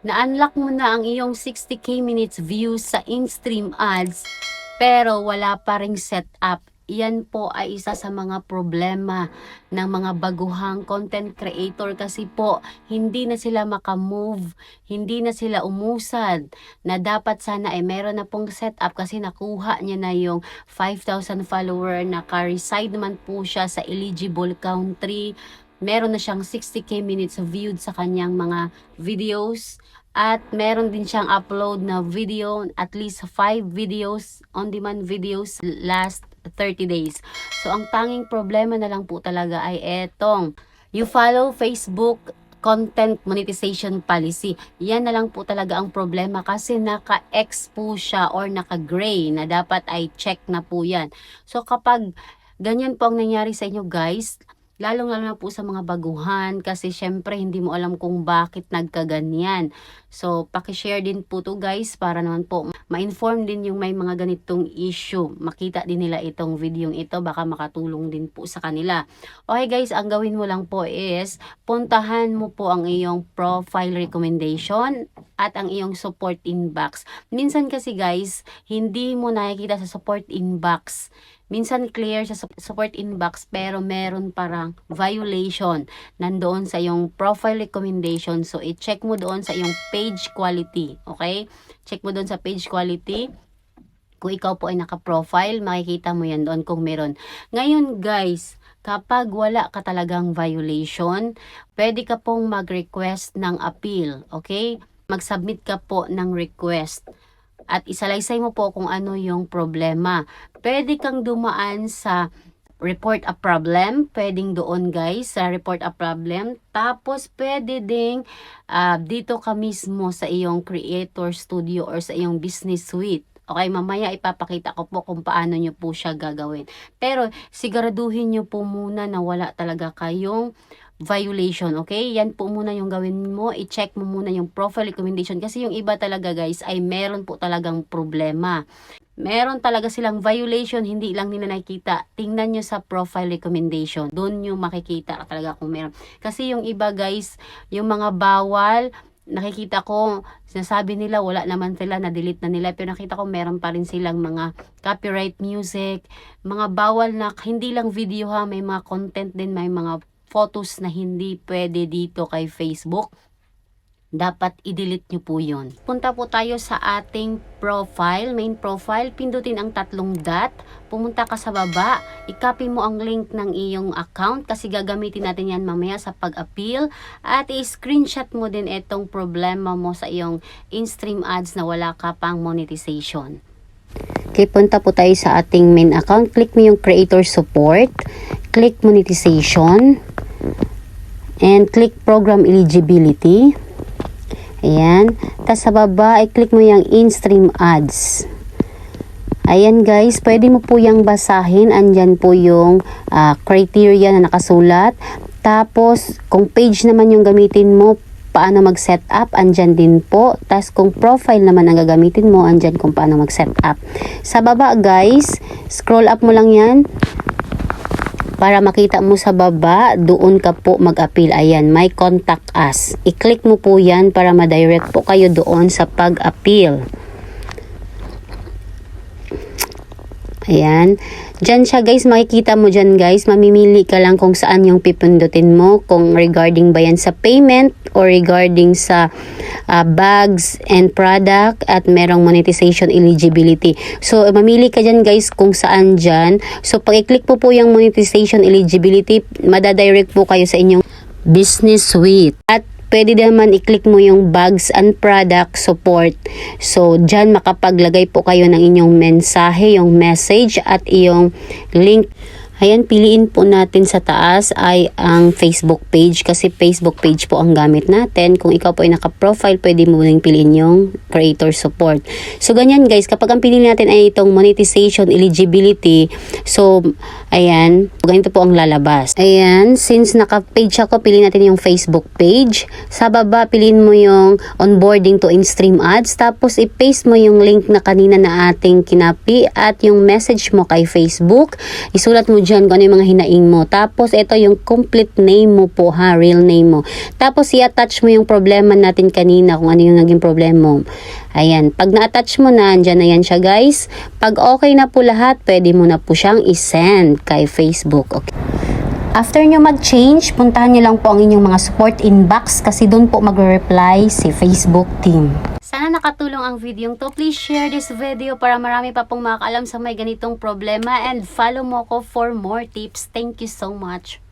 na-unlock mo na ang iyong 60k minutes views sa in-stream ads, pero wala pa ring setup. Yan po ay isa sa mga problema ng mga baguhang content creator kasi po hindi na sila makamove, hindi na sila umusad na dapat sana ay meron na pong setup kasi nakuha niya na yung 5,000 follower naka-reside naman po siya sa eligible country. Meron na siyang 60k minutes viewed sa kanyang mga videos at meron din siyang upload na video, at least 5 videos, on-demand videos last 30 days. So, ang tanging problema na lang po talaga ay etong, you follow Facebook content monetization policy. Yan na lang po talaga ang problema kasi naka-X po siya or naka-gray na dapat ay check na po yan. So, kapag ganyan po ang nangyari sa inyo guys, lalong-lalo na po sa mga baguhan kasi syempre hindi mo alam kung bakit nagkaganyan. So, pakishare din po to guys para naman po ma-inform din yung may mga ganitong issue. Makita din nila itong video ito, baka makatulong din po sa kanila. Okay guys, ang gawin mo lang po is puntahan mo po ang iyong profile recommendation at ang iyong support inbox. Minsan kasi guys, hindi mo nakikita sa support inbox minsan clear sa sup- support inbox pero meron parang violation nandoon sa iyong profile recommendation. So, i-check mo doon sa iyong page quality. Okay? Check mo doon sa page quality. Kung ikaw po ay naka-profile, makikita mo yan doon kung meron. Ngayon guys, kapag wala ka talagang violation, pwede ka pong mag-request ng appeal. Okay? Mag-submit ka po ng request at isalaysay mo po kung ano yung problema. Pwede kang dumaan sa report a problem, pwedeng doon guys sa report a problem. Tapos pwede ding ah, dito ka mismo sa iyong creator studio or sa iyong business suite. Okay, mamaya ipapakita ko po kung paano nyo po siya gagawin. Pero siguraduhin nyo po muna na wala talaga kayong violation, okay? Yan po muna yung gawin mo. I-check mo muna yung profile recommendation kasi yung iba talaga guys ay meron po talagang problema. Meron talaga silang violation, hindi lang nila nakikita. Tingnan nyo sa profile recommendation. Doon nyo makikita talaga kung meron. Kasi yung iba guys, yung mga bawal, nakikita ko, sinasabi nila wala naman sila, na-delete na nila. Pero nakita ko meron pa rin silang mga copyright music, mga bawal na hindi lang video ha, may mga content din, may mga photos na hindi pwede dito kay Facebook, dapat i-delete nyo po yun. Punta po tayo sa ating profile, main profile, pindutin ang tatlong dot, pumunta ka sa baba, i-copy mo ang link ng iyong account kasi gagamitin natin yan mamaya sa pag-appeal at i-screenshot mo din itong problema mo sa iyong in-stream ads na wala ka pang monetization. Okay, punta po tayo sa ating main account. Click mo yung creator support. Click monetization. And click program eligibility. Ayan. Tapos sa baba, i-click mo yung in-stream ads. Ayan guys, pwede mo po yung basahin. Andyan po yung ah, criteria na nakasulat. Tapos, kung page naman yung gamitin mo, paano mag-set up, andyan din po. Tapos kung profile naman ang gagamitin mo, andyan kung paano mag-set up. Sa baba guys, scroll up mo lang yan. Para makita mo sa baba, doon ka po mag-appeal. Ayan, may contact us. I-click mo po yan para ma-direct po kayo doon sa pag-appeal. Ayan. Diyan siya guys, makikita mo dyan guys, mamimili ka lang kung saan yung pipindutin mo, kung regarding ba yan sa payment or regarding sa ah, bags and product at merong monetization eligibility. So, mamili ka dyan guys kung saan dyan. So, pag i-click po po yung monetization eligibility, madadirect po kayo sa inyong business suite. At pwede naman i-click mo yung bags and product support. So, dyan makapaglagay po kayo ng inyong mensahe, yung message at iyong link. Ayan, piliin po natin sa taas ay ang Facebook page kasi Facebook page po ang gamit natin. Kung ikaw po ay naka-profile, pwede mo rin piliin yung creator support. So, ganyan guys, kapag ang pinili natin ay itong monetization eligibility, so, ayan, ganito po ang lalabas. Ayan, since naka-page ako, piliin natin yung Facebook page. Sa baba, piliin mo yung onboarding to in-stream ads. Tapos, i-paste mo yung link na kanina na ating kinapi at yung message mo kay Facebook. Isulat mo dyan kung ano yung mga hinaing mo. Tapos, ito yung complete name mo po ha, real name mo. Tapos, i-attach mo yung problema natin kanina kung ano yung naging problema mo. Ayan, pag na-attach mo na, andyan na yan siya guys. Pag okay na po lahat, pwede mo na po siyang isend kay Facebook. Okay. After nyo mag-change, puntahan nyo lang po ang inyong mga support inbox kasi doon po magre-reply si Facebook team. Sana nakatulong ang video to. Please share this video para marami pa pong makakaalam sa may ganitong problema and follow mo ko for more tips. Thank you so much.